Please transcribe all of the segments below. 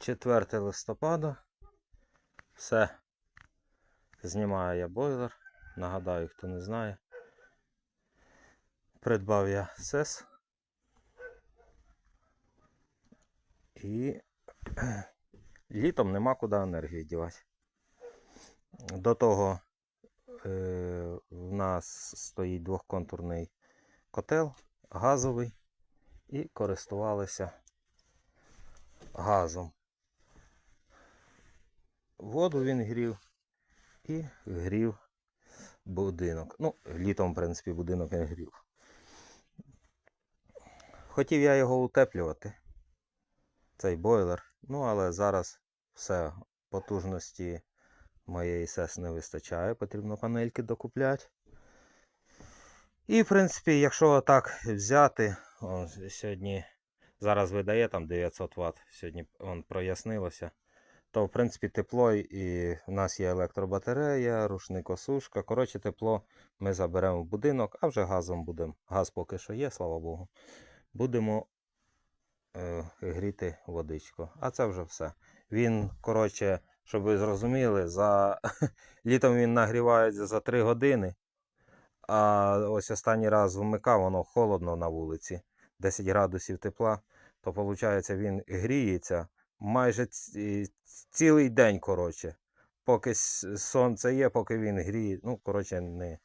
4 листопада. Все. Знімаю я бойлер. Нагадаю, хто не знає. Придбав я СЕС. І літом нема куди енергію дівати. До того е, в нас стоїть двохконтурний котел газовий і користувалися газом. Воду він грів і грів будинок. Ну, літом, в принципі, будинок не грів. Хотів я його утеплювати, цей бойлер. Ну, але зараз все потужності моєї СЕС не вистачає, потрібно панельки докупляти. І, в принципі, якщо так взяти, о, сьогодні зараз видає там 900 Вт, сьогодні он прояснилося, то в принципі тепло і в нас є електробатарея, рушникосушка. Коротше, тепло ми заберемо в будинок, а вже газом будемо. Газ поки що є, слава Богу. Будемо е, гріти водичку. А це вже все. Він, коротше, щоб ви зрозуміли, за літом він нагрівається за 3 години. А ось останній раз вмикав, воно холодно на вулиці, 10 градусів тепла, то виходить він гріється майже цілий день, коротше. Поки сонце є, поки він гріє. Ну, коротше, не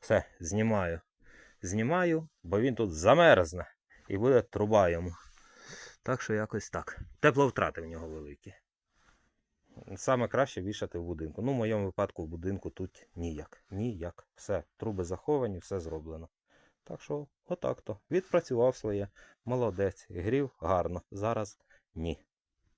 все, знімаю. Знімаю, бо він тут замерзне і буде труба йому. Так що якось так. Тепловтрати в нього великі. Саме краще вішати в будинку. Ну, в моєму випадку в будинку тут ніяк. Ніяк. Все, труби заховані, все зроблено. Так що, отак то. Відпрацював своє. Молодець. Грів гарно. Зараз ні.